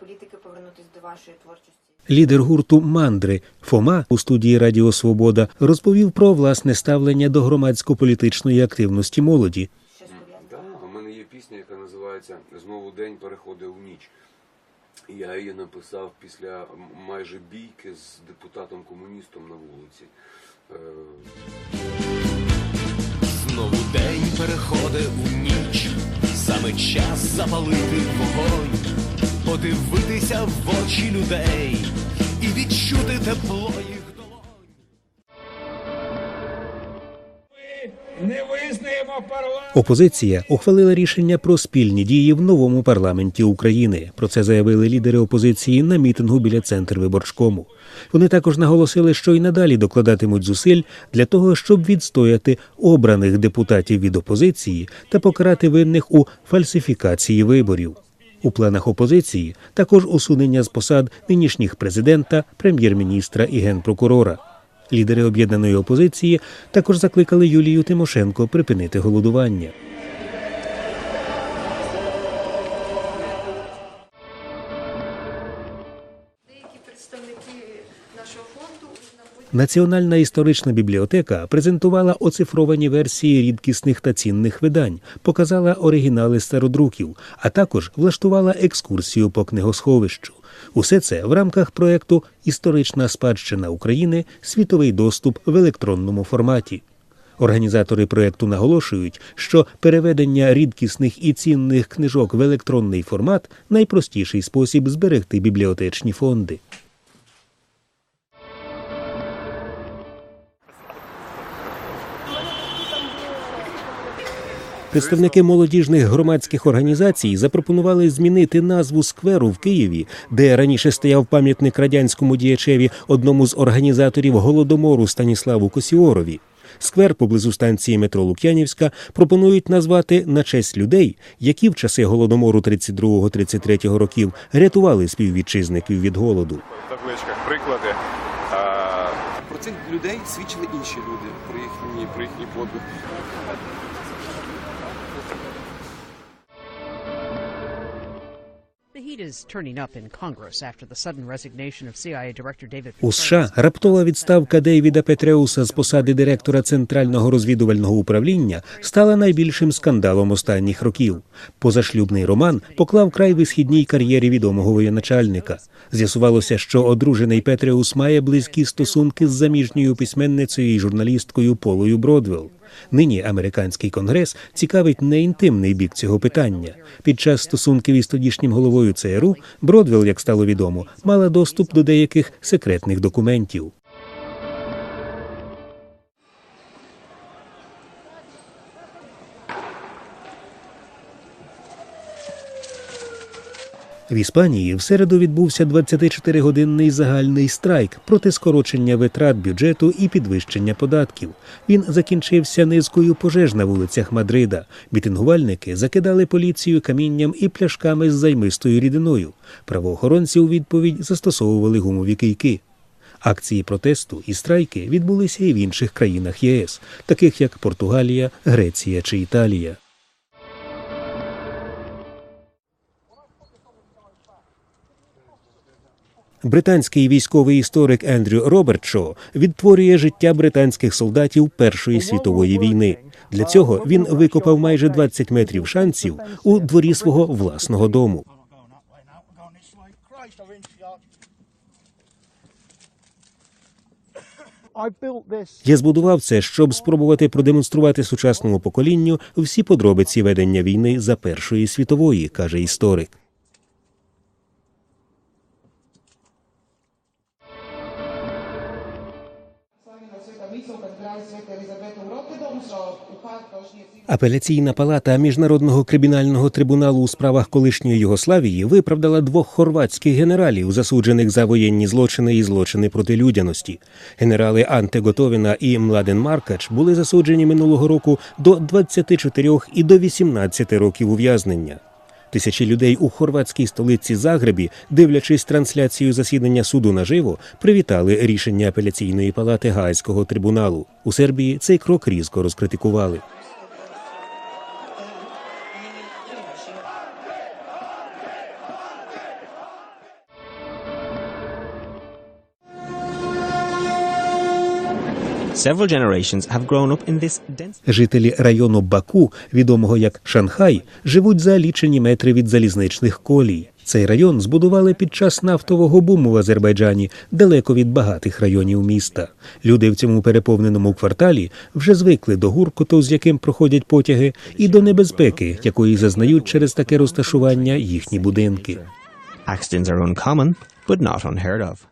доєднуватись до вашої творчості. Лідер гурту Мандри Фома у студії Радіо Свобода розповів про власне ставлення до громадсько-політичної активності молоді. Да, у мене є пісня, яка називається Знову день переходить у ніч. Я її написав після майже бійки з депутатом-комуністом на вулиці. Е, Знову день переходить у ніч, саме час запалити вогонь, подивитися в очі людей і відчути тепло їх долонь. не визнаємо парламент. Опозиція ухвалила рішення про спільні дії в новому парламенті України. Про це заявили лідери опозиції на мітингу біля центр виборчкому. Вони також наголосили, що й надалі докладатимуть зусиль для того, щоб відстояти обраних депутатів від опозиції та покарати винних у фальсифікації виборів. У планах опозиції також усунення з посад нинішніх президента, прем'єр-міністра і генпрокурора. Лідери об'єднаної опозиції також закликали Юлію Тимошенко припинити голодування. Представники нашого фонду Національна історична бібліотека презентувала оцифровані версії рідкісних та цінних видань, показала оригінали стародруків, а також влаштувала екскурсію по книгосховищу. Усе це в рамках проекту Історична спадщина України світовий доступ в електронному форматі. Організатори проекту наголошують, що переведення рідкісних і цінних книжок в електронний формат найпростіший спосіб зберегти бібліотечні фонди. Представники молодіжних громадських організацій запропонували змінити назву скверу в Києві, де раніше стояв пам'ятник радянському діячеві одному з організаторів голодомору Станіславу Косіорові. Сквер поблизу станції метро Лук'янівська пропонують назвати на честь людей, які в часи голодомору 32-33 років рятували співвітчизників від голоду. в табличках приклади. Про цих людей свідчили інші люди, про їхні, про їхній подвиг. Heat is turning up in Congress after the sudden resignation of CIA Director David У США раптова відставка Дейвіда Петреуса з посади директора Центрального розвідувального управління стала найбільшим скандалом останніх років. Позашлюбний роман поклав край висхідній кар'єрі відомого воєначальника. З'ясувалося, що одружений Петреус має близькі стосунки з заміжньою письменницею і журналісткою Полою Бродвелл. Нині американський конгрес цікавить не інтимний бік цього питання. Під час стосунків із тодішнім головою ЦРУ Бродвелл, як стало відомо, мала доступ до деяких секретних документів. В Іспанії в середу відбувся 24-годинний загальний страйк проти скорочення витрат бюджету і підвищення податків. Він закінчився низкою пожеж на вулицях Мадрида. Мітингувальники закидали поліцію камінням і пляшками з займистою рідиною. Правоохоронці у відповідь застосовували гумові кийки. Акції протесту і страйки відбулися і в інших країнах ЄС, таких як Португалія, Греція чи Італія. Британський військовий історик Ендрю Робертшо відтворює життя британських солдатів Першої світової війни. Для цього він викопав майже 20 метрів шансів у дворі свого власного дому. Я збудував це, щоб спробувати продемонструвати сучасному поколінню всі подробиці ведення війни за Першої світової, каже історик. Апеляційна палата міжнародного кримінального трибуналу у справах колишньої Югославії виправдала двох хорватських генералів, засуджених за воєнні злочини і злочини проти людяності. Генерали Анте Готовіна і Младен Маркач були засуджені минулого року до 24 і до 18 років ув'язнення. Тисячі людей у хорватській столиці Загребі, дивлячись трансляцію засідання суду наживо, привітали рішення апеляційної палати Гайського трибуналу. У Сербії цей крок різко розкритикували. Жителі району Баку, відомого як Шанхай, живуть за лічені метри від залізничних колій. Цей район збудували під час нафтового буму в Азербайджані, далеко від багатих районів міста. Люди в цьому переповненому кварталі вже звикли до гуркоту, з яким проходять потяги, і до небезпеки, якої зазнають через таке розташування їхні будинки. accidents are uncommon, but not unheard of.